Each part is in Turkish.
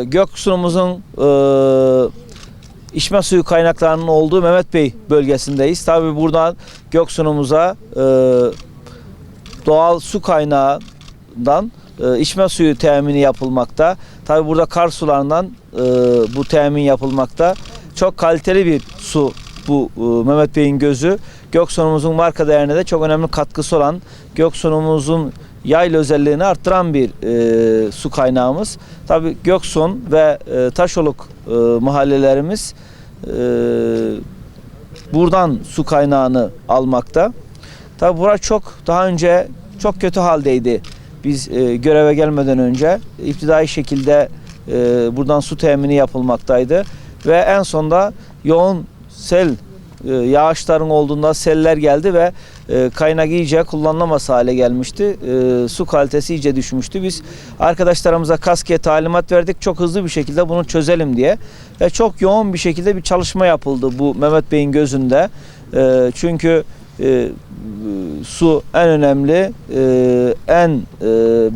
Ee, Göksu'muzun e, içme suyu kaynaklarının olduğu Mehmet Bey bölgesindeyiz. Tabi buradan Göksu'numuza e, doğal su kaynağından e, içme suyu temini yapılmakta. Tabi burada kar sularından e, bu temin yapılmakta. Çok kaliteli bir su bu e, Mehmet Bey'in gözü. Göksu'numuzun marka değerine de çok önemli katkısı olan Göksu'numuzun yaylı özelliğini arttıran bir e, su kaynağımız. Tabi Göksun ve e, Taşoluk e, mahallelerimiz e, buradan su kaynağını almakta. Tabi bura çok daha önce çok kötü haldeydi. Biz e, göreve gelmeden önce iptidai şekilde e, buradan su temini yapılmaktaydı ve en sonda yoğun sel yağışların olduğunda seller geldi ve e, kaynak iyice kullanılamaz hale gelmişti. E, su kalitesi iyice düşmüştü. Biz arkadaşlarımıza kaskeye talimat verdik. Çok hızlı bir şekilde bunu çözelim diye. Ve çok yoğun bir şekilde bir çalışma yapıldı bu Mehmet Bey'in gözünde. E, çünkü e, su en önemli, e, en e,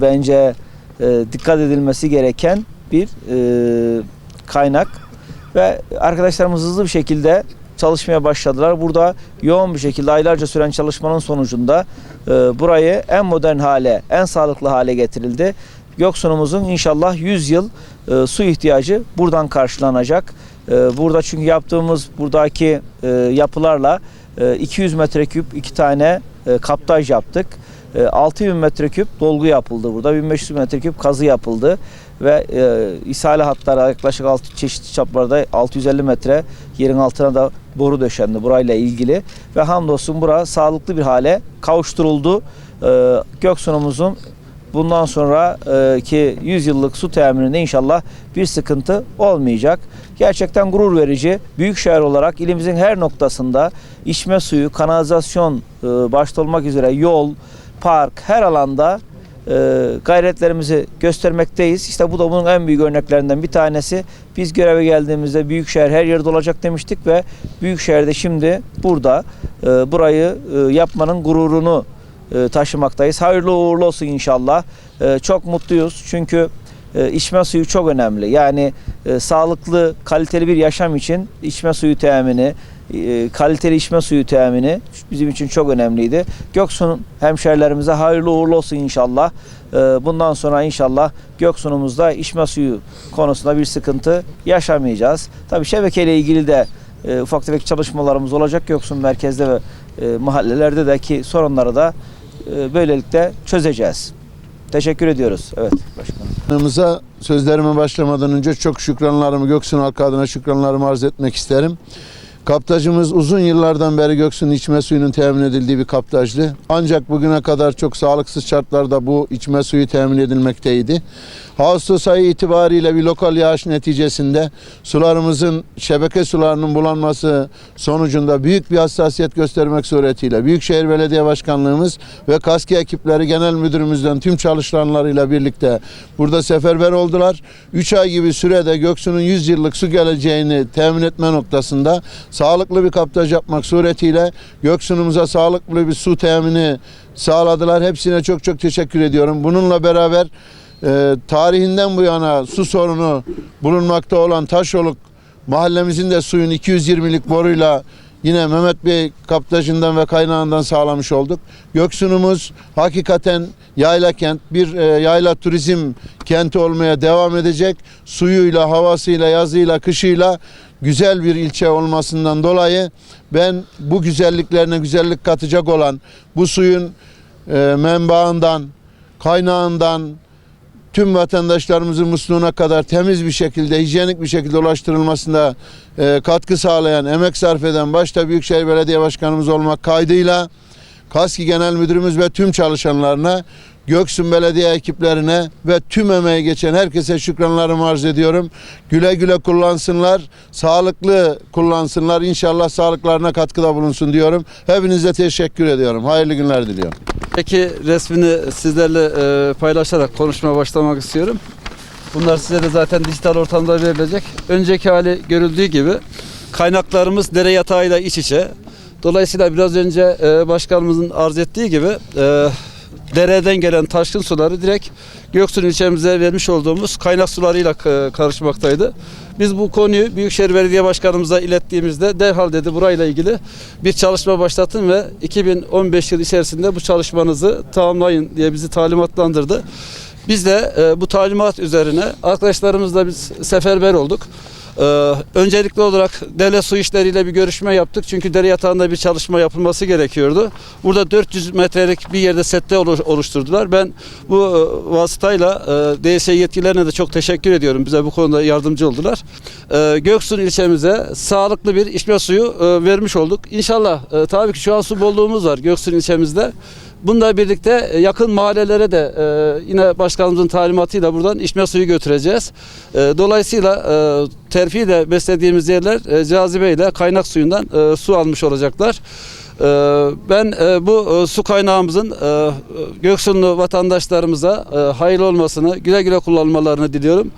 bence e, dikkat edilmesi gereken bir e, kaynak ve arkadaşlarımız hızlı bir şekilde çalışmaya başladılar. Burada yoğun bir şekilde aylarca süren çalışmanın sonucunda e, burayı en modern hale, en sağlıklı hale getirildi. Göksu'numuzun inşallah 100 yıl e, su ihtiyacı buradan karşılanacak. E, burada çünkü yaptığımız buradaki e, yapılarla e, 200 metreküp iki tane e, kaptaj yaptık. E, 6000 metreküp dolgu yapıldı burada. 1500 metreküp kazı yapıldı ve e, ishale hatları yaklaşık 6 çeşitli çaplarda 650 metre yerin altına da boru döşendi burayla ilgili ve hamdolsun bura sağlıklı bir hale kavuşturuldu. E, Göksu'numuzun bundan sonra e, ki 100 yıllık su temininde inşallah bir sıkıntı olmayacak. Gerçekten gurur verici. Büyükşehir olarak ilimizin her noktasında içme suyu, kanalizasyon e, başta olmak üzere yol, park her alanda gayretlerimizi göstermekteyiz. İşte bu da bunun en büyük örneklerinden bir tanesi. Biz göreve geldiğimizde Büyükşehir her yerde olacak demiştik ve Büyükşehir'de şimdi burada e, burayı e, yapmanın gururunu e, taşımaktayız. Hayırlı uğurlu olsun inşallah. E, çok mutluyuz çünkü e, içme suyu çok önemli. Yani sağlıklı, kaliteli bir yaşam için içme suyu temini, kaliteli içme suyu temini bizim için çok önemliydi. Göksu'nun hemşerilerimize hayırlı uğurlu olsun inşallah. E, bundan sonra inşallah Göksu'numuzda içme suyu konusunda bir sıkıntı yaşamayacağız. Tabii şebekeyle ilgili de e, ufak tefek çalışmalarımız olacak Göksun merkezde ve e, mahallelerde de ki sorunları da e, böylelikle çözeceğiz. Teşekkür ediyoruz. Evet başkanım. Sözlerime başlamadan önce çok şükranlarımı Göksun halkı adına şükranlarımı arz etmek isterim. Kaptacımız uzun yıllardan beri Göksu'nun içme suyunun temin edildiği bir kaptajdı. Ancak bugüne kadar çok sağlıksız şartlarda bu içme suyu temin edilmekteydi. Ağustos ayı itibariyle bir lokal yağış neticesinde sularımızın şebeke sularının bulanması sonucunda büyük bir hassasiyet göstermek suretiyle Büyükşehir Belediye Başkanlığımız ve KASKİ ekipleri genel müdürümüzden tüm çalışanlarıyla birlikte burada seferber oldular. 3 ay gibi sürede Göksu'nun 100 yıllık su geleceğini temin etme noktasında sağlıklı bir kaptaj yapmak suretiyle Göksu'numuza sağlıklı bir su temini sağladılar. Hepsine çok çok teşekkür ediyorum. Bununla beraber e, tarihinden bu yana su sorunu bulunmakta olan Taşoluk mahallemizin de suyun 220'lik boruyla yine Mehmet Bey kaptajından ve kaynağından sağlamış olduk. Göksunumuz hakikaten yayla kent, bir e, yayla turizm kenti olmaya devam edecek. Suyuyla, havasıyla, yazıyla, kışıyla güzel bir ilçe olmasından dolayı ben bu güzelliklerine güzellik katacak olan bu suyun e, menbaından, kaynağından, tüm vatandaşlarımızın musluğuna kadar temiz bir şekilde, hijyenik bir şekilde ulaştırılmasında e, katkı sağlayan, emek sarf eden başta Büyükşehir Belediye Başkanımız olmak kaydıyla KASKİ Genel Müdürümüz ve tüm çalışanlarına, Göksun Belediye ekiplerine ve tüm emeği geçen herkese şükranlarımı arz ediyorum. Güle güle kullansınlar, sağlıklı kullansınlar. İnşallah sağlıklarına katkıda bulunsun diyorum. Hepinize teşekkür ediyorum. Hayırlı günler diliyorum. Peki resmini sizlerle e, paylaşarak konuşmaya başlamak istiyorum. Bunlar size de zaten dijital ortamda verilecek. Önceki hali görüldüğü gibi kaynaklarımız dere yatağıyla iç içe. Dolayısıyla biraz önce e, başkanımızın arz ettiği gibi e, dereden gelen taşkın suları direkt Göksun ilçemize vermiş olduğumuz kaynak sularıyla e, karışmaktaydı. Biz bu konuyu Büyükşehir Belediye Başkanımıza ilettiğimizde derhal dedi burayla ilgili bir çalışma başlatın ve 2015 yıl içerisinde bu çalışmanızı tamamlayın diye bizi talimatlandırdı. Biz de e, bu talimat üzerine arkadaşlarımızla biz seferber olduk. Ee, öncelikli olarak devlet su işleriyle bir görüşme yaptık. Çünkü dere yatağında bir çalışma yapılması gerekiyordu. Burada 400 metrelik bir yerde sette olu- oluşturdular. Ben bu e, vasıtayla e, DSE yetkililerine de çok teşekkür ediyorum. Bize bu konuda yardımcı oldular. Ee, Göksun ilçemize sağlıklı bir içme suyu e, vermiş olduk. İnşallah e, tabii ki şu an su bolluğumuz var Göksun ilçemizde. Bununla birlikte e, yakın mahallelere de e, yine başkanımızın talimatıyla buradan içme suyu götüreceğiz. E, dolayısıyla e, terfiyle beslediğimiz yerler e, cazibeyle kaynak suyundan su almış olacaklar. Ben bu su kaynağımızın Göksunlu vatandaşlarımıza hayırlı olmasını, güle güle kullanmalarını diliyorum.